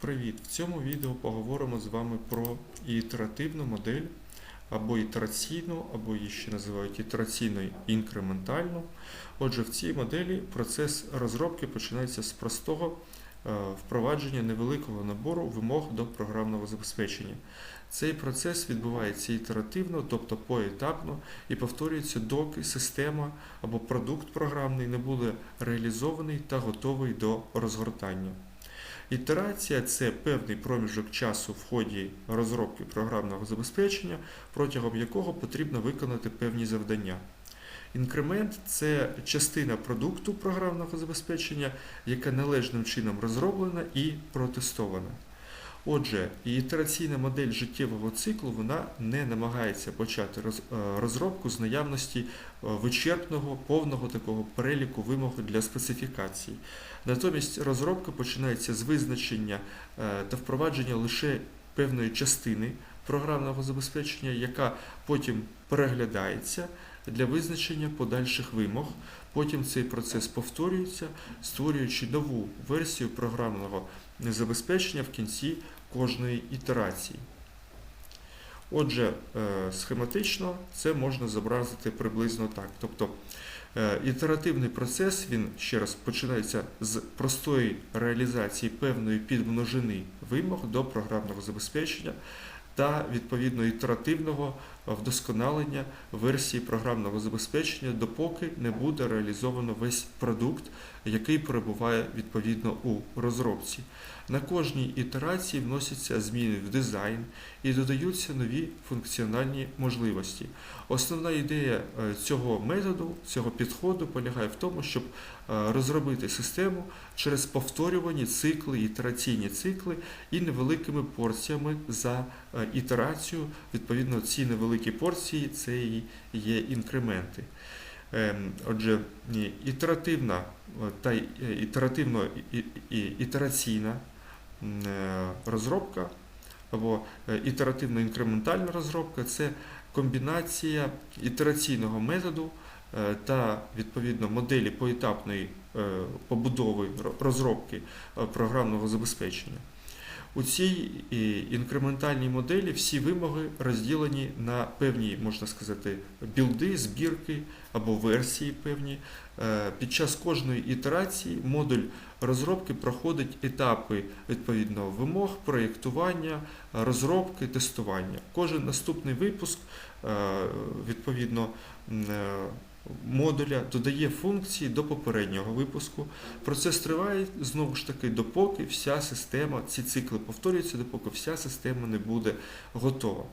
Привіт! В цьому відео поговоримо з вами про ітеративну модель або ітераційну, або її ще називають ітераційно інкрементальну. Отже, в цій моделі процес розробки починається з простого е, впровадження невеликого набору вимог до програмного забезпечення. Цей процес відбувається ітеративно, тобто поетапно, і повторюється, доки система або продукт програмний не буде реалізований та готовий до розгортання. Ітерація це певний проміжок часу в ході розробки програмного забезпечення, протягом якого потрібно виконати певні завдання. Інкремент це частина продукту програмного забезпечення, яка належним чином розроблена і протестована. Отже, ітераційна модель життєвого циклу вона не намагається почати е, розробку з наявності е, вичерпного, повного такого переліку вимог для специфікацій. Натомість розробка починається з визначення е, та впровадження лише певної частини програмного забезпечення, яка потім переглядається для визначення подальших вимог. Потім цей процес повторюється, створюючи нову версію програмного забезпечення в кінці кожної ітерації. Отже, е, схематично це можна зобразити приблизно так. Тобто е, ітеративний процес він ще раз починається з простої реалізації певної підмножини вимог до програмного забезпечення та відповідно ітеративного вдосконалення версії програмного забезпечення, допоки не буде реалізовано весь продукт, який перебуває відповідно у розробці. На кожній ітерації вносяться зміни в дизайн і додаються нові функціональні можливості. Основна ідея е, цього методу, цього підходу полягає в тому, щоб е, розробити систему через повторювані цикли, ітераційні цикли і невеликими порціями за е, ітерацію. Відповідно, ці невеликі порції це і є інкременти. Ем, Отже, ітеративна е, та е, ітеративно ітераційна е, розробка або ітеративно-інкрементальна розробка це комбінація ітераційного методу та відповідно моделі поетапної побудови розробки програмного забезпечення. У цій інкрементальній моделі всі вимоги розділені на певні, можна сказати, білди, збірки або версії певні. Е, Під час кожної ітерації модуль розробки проходить етапи відповідно вимог, проєктування, розробки, тестування. Кожен наступний випуск е, відповідно е, модуля додає функції до попереднього випуску. Процес триває знову ж таки, допоки вся система, ці цикли повторюються, допоки вся система не буде готова.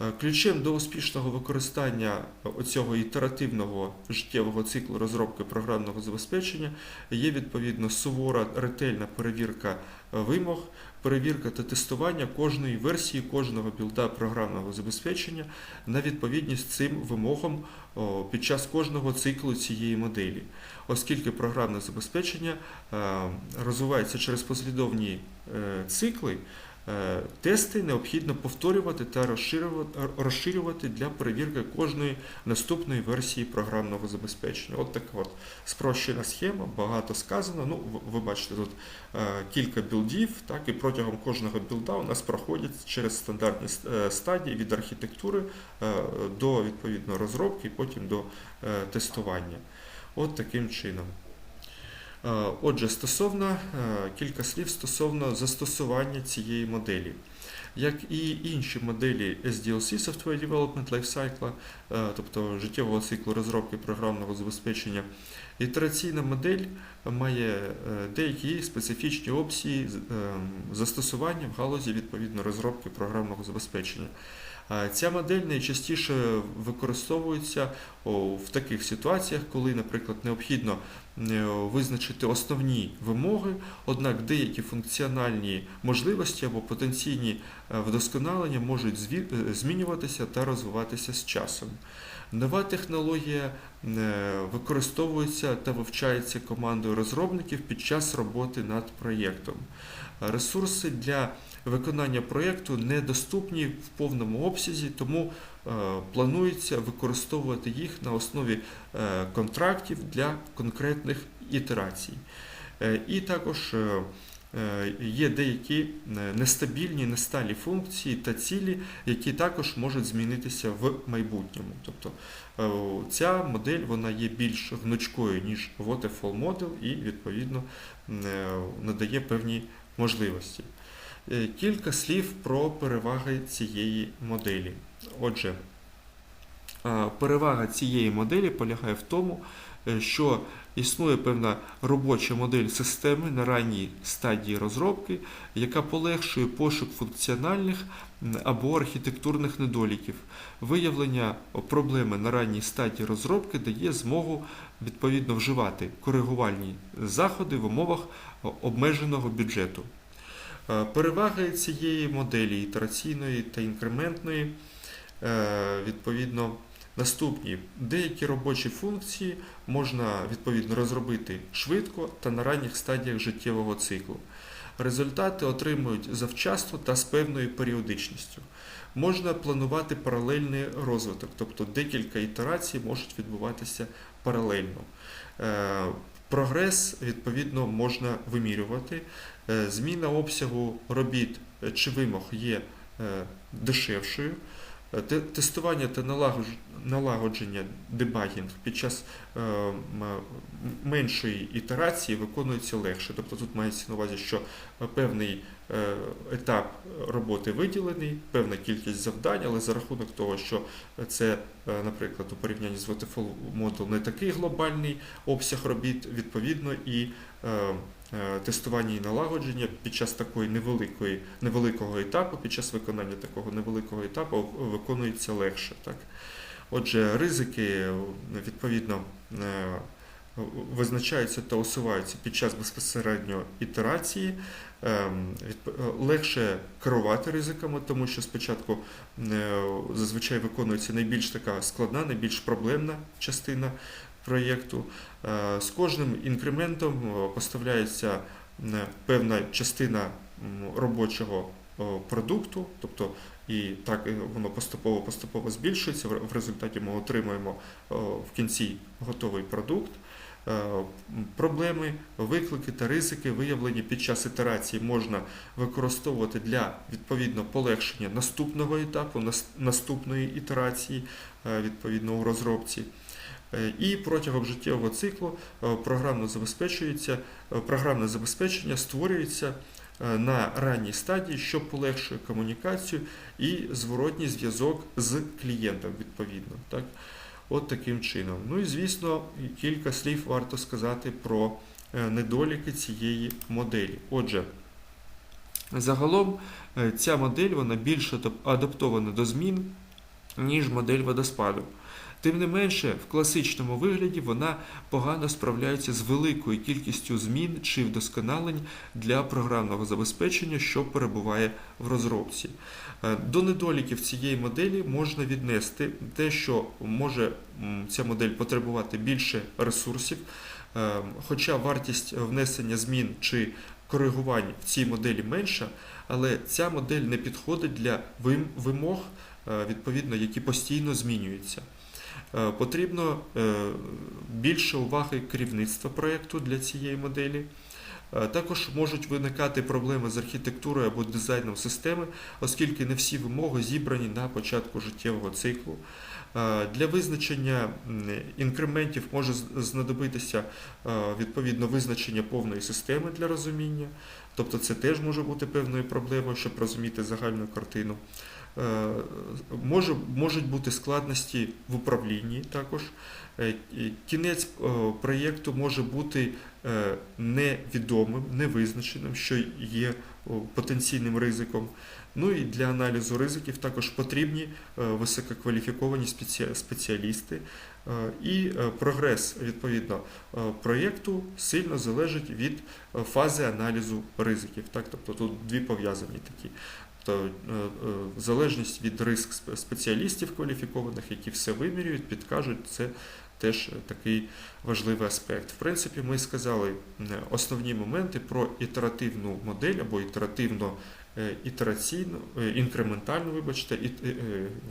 Е, Ключем до успішного використання оцього ітеративного життєвого циклу розробки програмного забезпечення є відповідно сувора ретельна перевірка е, вимог, перевірка та тестування кожної версії, кожного білда програмного забезпечення на відповідність цим вимогам під час кожного циклу цієї моделі, оскільки програмне забезпечення е, розвивається через послідовні е, цикли. Е, Тести необхідно повторювати та розширювати, для перевірки кожної наступної версії програмного забезпечення. От така от спрощена схема, багато сказано. Ну, ви- бачите тут е, кілька білдів, так, і протягом кожного білда у нас проходять через стандартні е, стадії від архітектури до відповідно розробки, потім до тестування. От таким чином. Е, Отже, стосовно е, кілька слів стосовно застосування цієї моделі. Як і інші моделі SDLC Software Development Lifecycle, е, тобто життєвого циклу розробки програмного забезпечення, ітераційна модель має деякі специфічні опції з- е, застосування в галузі відповідно розробки програмного забезпечення. Е, Ця модель найчастіше використовується в таких ситуаціях, коли, наприклад, необхідно е, визначити основні вимоги, однак деякі функціональні можливості або потенційні е, вдосконалення можуть змінюватися та розвиватися з часом. Нова технологія е, використовується та вивчається командою розробників під час роботи над проєктом. Ресурси для виконання проєкту недоступні в повному обсязі, тому е, планується використовувати їх на основі е, контрактів для конкретних ітерацій. І також є деякі е, нестабільні, несталі функції та цілі, які також можуть змінитися в майбутньому. Тобто е, ця модель вона є більш гнучкою, ніж Waterfall Model і відповідно е, надає певні можливості. Е, Кілька слів про переваги цієї моделі. Отже, е, перевага цієї моделі полягає в тому, е, що існує певна робоча модель системи на ранній стадії розробки, яка полегшує пошук функціональних або архітектурних недоліків. Виявлення проблеми на ранній стадії розробки дає змогу відповідно вживати коригувальні заходи в умовах обмеженого бюджету. Е, Переваги цієї моделі ітераційної та інкрементної е, відповідно наступні. Деякі робочі функції можна відповідно розробити швидко та на ранніх стадіях життєвого циклу. Результати отримують завчасно та з певною періодичністю. Можна планувати паралельний розвиток, тобто декілька ітерацій можуть відбуватися паралельно. Е, Прогрес, відповідно, можна вимірювати. Е, Зміна обсягу робіт чи вимог є е, дешевшою. Е, те- Тестування та налагодж- налагодження дебагінг під час е, меншої ітерації виконується легше. Тобто тут мається на увазі, що е, певний етап роботи виділений, певна кількість завдань, але за рахунок того, що це, наприклад, у порівнянні з Waterfall Model не такий глобальний обсяг робіт, відповідно, і тестування і налагодження під час такої невеликої, невеликого етапу, під час виконання такого невеликого етапу виконується легше. Так? Отже, ризики е, відповідно е, визначаються та усуваються під час безпосередньо ітерації. Ем, е, Легше керувати ризиками, тому що спочатку е, зазвичай виконується найбільш така складна, найбільш проблемна частина проєкту. Е, З кожним інкрементом е, поставляється певна частина робочого продукту, тобто і так е, воно поступово поступово збільшується. В результаті ми отримуємо в кінці готовий продукт. Проблеми, виклики та ризики, виявлені під час ітерації, можна використовувати для відповідно полегшення наступного етапу, наступної ітерації, відповідно у розробці. Е, І протягом життєвого циклу е, програмно забезпечується, е, програмне забезпечення створюється на ранній стадії, що полегшує комунікацію і зворотній зв'язок з клієнтом відповідно. Так? От таким чином. Ну і звісно, кілька слів варто сказати про недоліки цієї моделі. Отже, загалом ця модель вона більш адаптована до змін, ніж модель водоспаду. Тим не менше, в класичному вигляді вона погано справляється з великою кількістю змін чи вдосконалень для програмного забезпечення, що перебуває в розробці. Е, До недоліків цієї моделі можна віднести те, що може ця модель потребувати більше ресурсів, е, хоча вартість внесення змін чи коригувань в цій моделі менша, але ця модель не підходить для вимог, е, відповідно, які постійно змінюються. Е, Потрібно е, більше уваги керівництва проєкту для цієї моделі. Е, Також можуть виникати проблеми з архітектурою або дизайном системи, оскільки не всі вимоги зібрані на початку життєвого циклу. Для визначення інкрементів може знадобитися відповідно визначення повної системи для розуміння, тобто це теж може бути певною проблемою, щоб розуміти загальну картину. Е, можуть бути складності в управлінні також. Е, Кінець е, проєкту може бути невідомим, невизначеним, що є потенційним ризиком. Ну і для аналізу ризиків також потрібні висококваліфіковані спеціалісти. І прогрес відповідно проєкту сильно залежить від фази аналізу ризиків. Так? Тобто тут дві пов'язані такі. Тобто е, е, залежність від риск спеціалістів кваліфікованих, які все вимірюють, підкажуть, це теж такий важливий аспект. В принципі, ми сказали основні моменти про ітеративну модель або ітеративно е, ітераційну, інкрементальну, вибачте, і,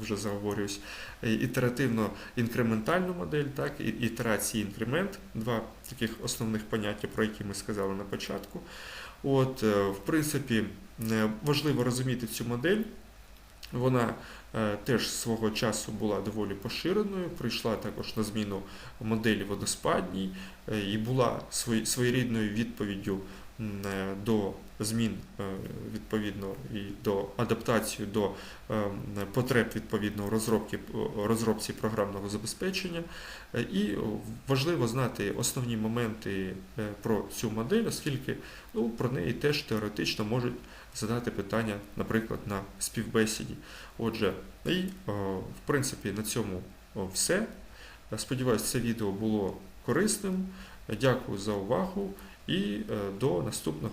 вже заговорююсь, е, ітеративно-інкрементальну модель, так, ітерації інкремент, два таких основних поняття, про які ми сказали на початку. От, е, в принципі, е, важливо розуміти цю модель. Вона е, теж свого часу була доволі поширеною, прийшла також на зміну моделі водоспадній і була своєрідною відповіддю до змін е, відповідно і до адаптації до е, потреб відповідно розробки, розробці програмного забезпечення. Е, І важливо знати основні моменти е, про цю модель, оскільки ну, про неї теж теоретично можуть задати питання, наприклад, на співбесіді. Отже, і е, в принципі на цьому все. Е, Сподіваюсь, це відео було корисним. Дякую за увагу і е, до наступного.